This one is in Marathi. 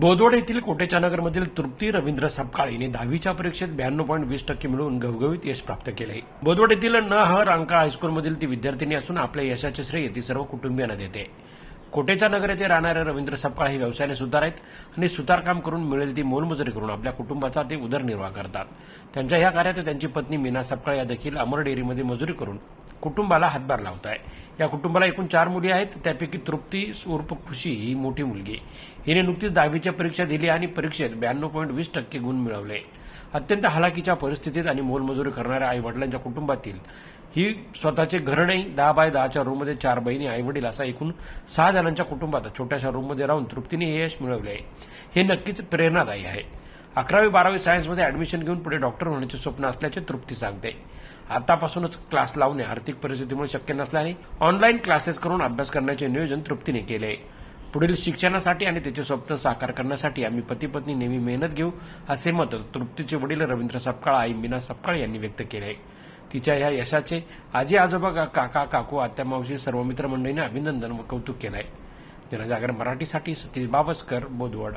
बोदवड येथील कोटेचानगरमधील तृप्ती रवींद्र सपकाळ हिने दहावीच्या परीक्षेत ब्याण्णव पॉईंट वीस टक्के मिळवून गवगवीत यश प्राप्त केले. बोदवड येथील न ह रांका हायस्कूलमधील ती विद्यार्थिनी असून आपल्या यशाचे श्रेय ती सर्व कुटुंबियांना देते. कोटेचानगर येथे राहणाऱ्या रवींद्र सपकाळ हे व्यवसायाने सुतार आहेत आणि सुतारकाम करून मिळेल ती मोलमजुरी करून आपल्या कुटुंबाचा ते उदरनिर्वाह करतात. त्यांच्या या कार्यात त्यांची पत्नी मीना सपकाळ या देखील अमर डेअरीमध्ये मजुरी करून कुटुंबाला हातभार लावत आहे या कुटुंबाला एकूण चार मुली आहेत. त्यापैकी तृप्ती उर्फ खुशी ही मोठी मुलगी. हिने नुकतीच दहावीच्या परीक्षा दिली आणि परीक्षेत ब्याण्णव पॉईंट वीस टक्के गुण मिळवले. अत्यंत हलाखीच्या परिस्थितीत आणि मोलमजुरी करणाऱ्या आई वडिलांच्या कुटुंबातील ही स्वतःचे घर नाही दहा बाय दहाच्या रूममध्ये चार बहिणी आई वडील असा एकूण सहा जणांच्या कुटुंबात छोट्याशा रूममध्ये राहून तृप्तीने हे यश मिळवले आहे. हे नक्कीच प्रेरणादायी आहे. अकरावी बारावी सायन्समध्ये ऍडमिशन घेऊन पुढे डॉक्टर होण्याचे स्वप्न असल्याचे तृप्ती सांगते. आतापासूनच क्लास लावणे आर्थिक परिस्थितीमुळे शक्य नसल्याने ऑनलाईन क्लासेस करून अभ्यास करण्याचे नियोजन तृप्तीने केले. आहे पुढील शिक्षणासाठी आणि तिचे स्वप्न साकार करण्यासाठी आम्ही पती पत्नी नेहमी मेहनत घेऊ असे मत तृप्तीचे वडील रवींद्र सपकाळ आई मीना सपकाळ यांनी व्यक्त केले. आहे तिच्या या यशाचे आजी आजोबा का- काका काकू आत्या मावशी सर्व मित्रमंडळीने अभिनंदन व कौतुक केलं आहे जनजागर मराठीसाठी सतीश बावस्कर बोदवड